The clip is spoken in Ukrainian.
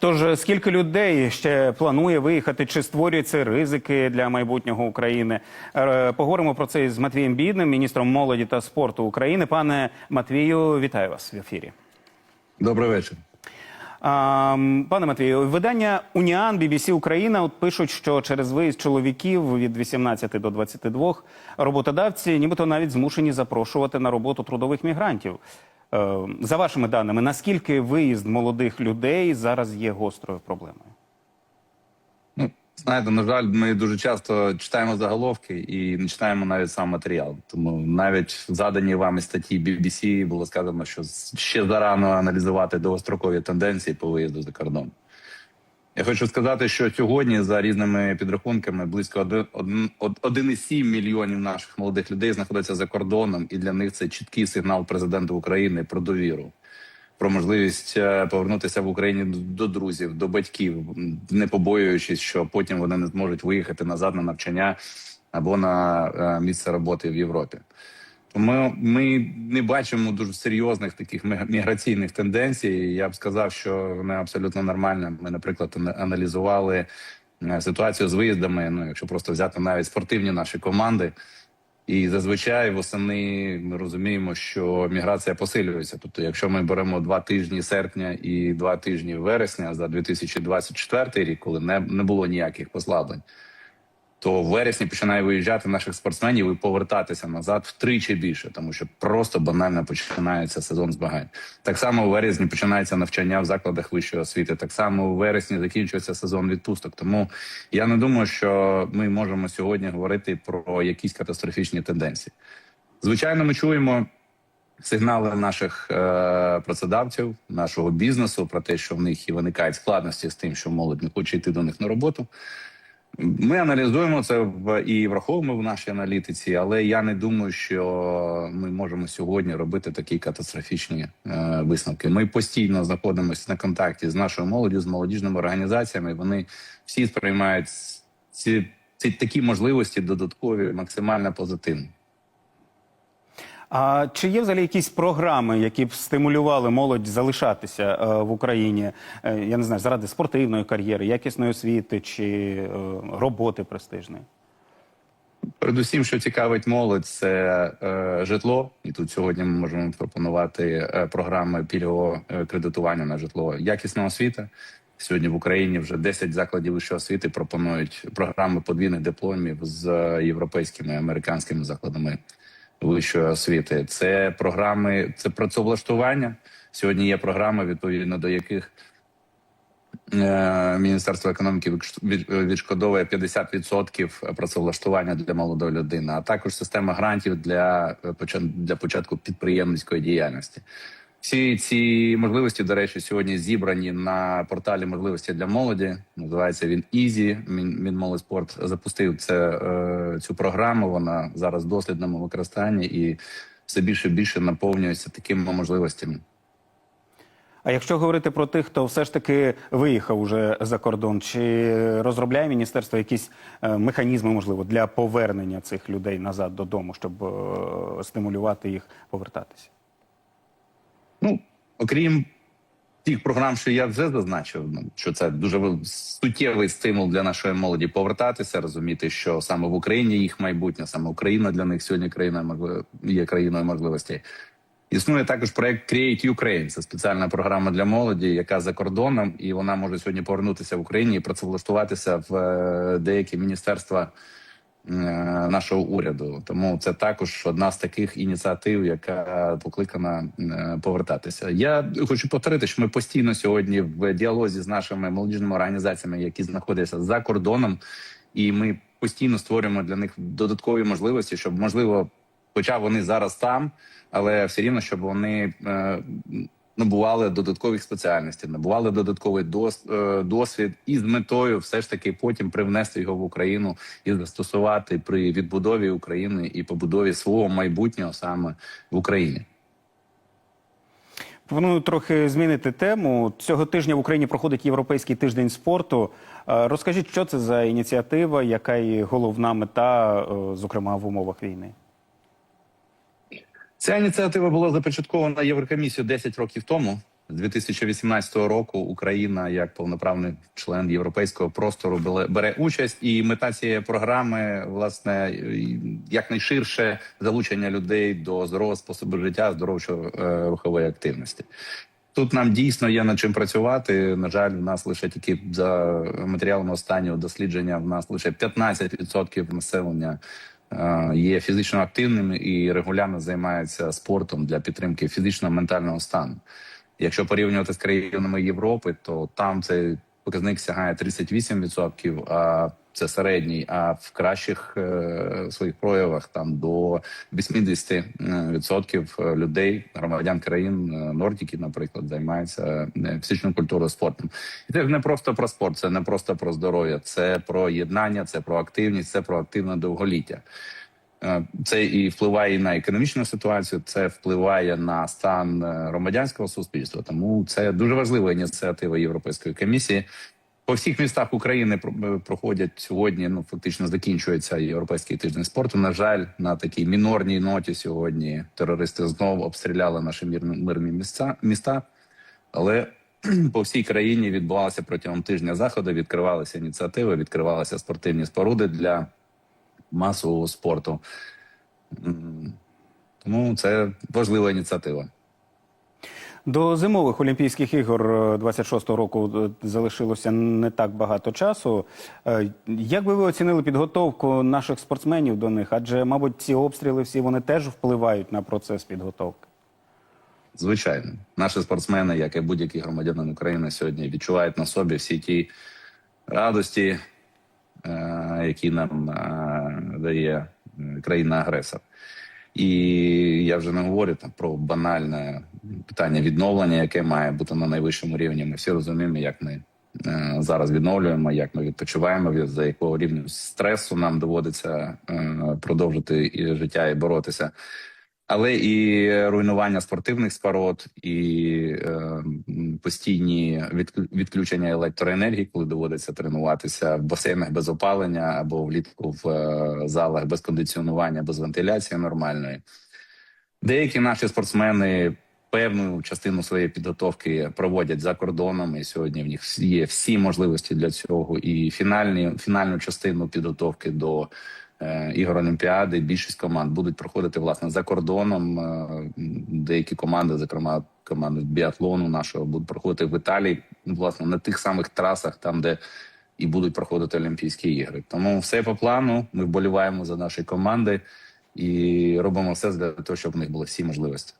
Тож скільки людей ще планує виїхати? Чи створює це ризики для майбутнього України? Е, Поговоримо про це з Матвієм Бідним, міністром молоді та спорту України. Пане Матвію, вітаю вас в ефірі. Добрий вечір. Пане Матвію, видання Уніан BBC Україна от пишуть, що через виїзд чоловіків від 18 до 22 роботодавці, нібито навіть змушені запрошувати на роботу трудових мігрантів. Е, за вашими даними, наскільки виїзд молодих людей зараз є гострою проблемою? Ну, знаєте, на жаль, ми дуже часто читаємо заголовки і не читаємо навіть сам матеріал. Тому навіть в заданій вами статті BBC було сказано, що ще зарано аналізувати довгострокові тенденції по виїзду за кордон. Я хочу сказати, що сьогодні, за різними підрахунками, близько 1,7 мільйонів наших молодих людей знаходяться за кордоном, і для них це чіткий сигнал президента України про довіру, про можливість е, повернутися в Україні до друзів, до батьків, не побоюючись, що потім вони не зможуть виїхати назад на навчання або на е, місце роботи в Європі. Тому ми не бачимо дуже серйозних таких міг- міграційних тенденцій. Я б сказав, що вони абсолютно нормальні. Ми, наприклад, ана- аналізували е, ситуацію з виїздами. Ну, якщо просто взяти навіть спортивні наші команди. І зазвичай восени ми розуміємо, що міграція посилюється. Тобто, якщо ми беремо два тижні серпня і два тижні вересня за 2024 рік, коли не, не було ніяких послаблень, то в вересні починає виїжджати наших спортсменів і повертатися назад втричі більше, тому що просто банально починається сезон змагань. Так само у вересні починається навчання в закладах вищої освіти. Так само у вересні закінчується сезон відпусток. Тому я не думаю, що ми можемо сьогодні говорити про якісь катастрофічні тенденції. Звичайно, ми чуємо сигнали наших е, працедавців, нашого бізнесу про те, що в них і виникають складності з тим, що молодь не хоче йти до них на роботу. Ми аналізуємо це і враховуємо в нашій аналітиці, але я не думаю, що ми можемо сьогодні робити такі катастрофічні е, висновки. Ми постійно знаходимося на контакті з нашою молоддю, з молодіжними організаціями. Вони всі сприймають ці, ці такі можливості додаткові максимально позитивно. А чи є взагалі якісь програми, які б стимулювали молодь залишатися е, в Україні? е, я не знаю, заради спортивної кар'єри, якісної освіти чи е, роботи престижної? Передусім, що цікавить молодь, це е, житло. І тут сьогодні ми можемо пропонувати програми пільгового кредитування на житло. Якісна освіта. Сьогодні в Україні вже 10 закладів вищої освіти пропонують програми подвійних дипломів з європейськими американськими закладами вищої освіти. Це програми, це працевлаштування. Сьогодні є програми, відповідно до яких Е, Міністерство економіки відш- від- відшкодовує 50% працевлаштування для молодої людини, а також система грантів для е, для початку підприємницької діяльності. Всі ці можливості, до речі, сьогодні зібрані на порталі можливості для молоді. Називається він Ізі. Мін- Мінмолодьспорт запустив це е, цю програму. Вона зараз в дослідному використанні і все більше і більше наповнюється такими можливостями. А якщо говорити про тих, хто все ж таки виїхав уже за кордон, чи розробляє міністерство якісь е, механізми, можливо, для повернення цих людей назад додому, щоб е, стимулювати їх повертатися? Ну, окрім тих програм, що я вже зазначив, ну, що це дуже суттєвий стимул для нашої молоді повертатися, розуміти, що саме в Україні їх майбутнє, саме Україна для них сьогодні країна є країною можливостей. Існує також проект Create Ukraine. Це спеціальна програма для молоді, яка за кордоном, і вона може сьогодні повернутися в Україні і працевлаштуватися в е, деякі міністерства нашого уряду. Тому це також одна з таких ініціатив, яка покликана е, повертатися. Я хочу повторити, що ми постійно сьогодні в діалозі з нашими молодіжними організаціями, які знаходяться за кордоном, і ми постійно створюємо для них додаткові можливості, щоб можливо, хоча вони зараз там, але все рівно, щоб вони. Набували додаткових спеціальностей, набували додатковий е, досвід і з метою все ж таки потім привнести його в Україну і застосувати при відбудові України і побудові свого майбутнього саме в Україні. Пропоную трохи змінити тему. Цього тижня в Україні проходить Європейський тиждень спорту. Е, Розкажіть, що це за ініціатива, яка і головна мета, е, зокрема в умовах війни? Ця ініціатива була започаткована Єврокомісією 10 років тому. З 2018 року Україна, як повноправний член європейського простору, бере- участь, і мета цієї програми власне якнайширше залучення людей до здорового способу життя, здоровчої е, рухової активності. Тут нам дійсно є над чим працювати. На жаль, в нас лише тільки за матеріалами останнього дослідження. В нас лише 15% населення є фізично активними і регулярно займаються спортом для підтримки фізично-ментального стану. Якщо порівнювати з країнами Європи, то там цей показник сягає 38%, а це середній. А в кращих е, своїх проявах там до 80% людей, громадян країн е, Нордіки, наприклад, займаються е, фізичною культурою спортом. І це не просто про спорт, це не просто про здоров'я, це про єднання, це про активність, це про активне довголіття. Е, Це і впливає на економічну ситуацію, це впливає на стан е, громадянського суспільства. Тому це дуже важлива ініціатива Європейської комісії. По всіх містах України е, проходять сьогодні. Ну фактично закінчується європейський тиждень спорту. На жаль, на такій мінорній ноті сьогодні терористи знову обстріляли наші мирні місця міста. Але по всій країні відбувалися протягом тижня заходи. Відкривалися ініціативи, відкривалися спортивні споруди для масового спорту. Тому це важлива ініціатива. До зимових Олімпійських ігор е, 26-го року е, залишилося не так багато часу. Е, Як би ви оцінили підготовку наших спортсменів до них? Адже, мабуть, ці обстріли всі вони теж впливають на процес підготовки. Звичайно, наші спортсмени, як і будь-який громадянин України, сьогодні відчувають на собі всі ті радості, е, які нам е, дає е, країна-агресор. І я вже не говорю там про банальне питання відновлення, яке має бути на найвищому рівні. Ми всі розуміємо, як ми е, зараз відновлюємо, як ми відпочиваємо, від- за якого рівню стресу нам доводиться е, продовжити і життя і боротися але і руйнування спортивних споруд, і е, постійні відключення електроенергії, коли доводиться тренуватися в басейнах без опалення або влітку в е, залах без кондиціонування, без вентиляції нормальної. Деякі наші спортсмени певну частину своєї підготовки проводять за кордоном, і сьогодні в них є всі можливості для цього. І фінальні фінальну частину підготовки до ігор Олімпіади. Більшість команд будуть проходити власне за кордоном. Е, деякі команди, зокрема команди біатлону нашого, будуть проходити в Італії, власне, на тих самих трасах, там де і будуть проходити Олімпійські ігри. Тому все по плану. Ми вболіваємо за наші команди і робимо все для того, щоб в них були всі можливості.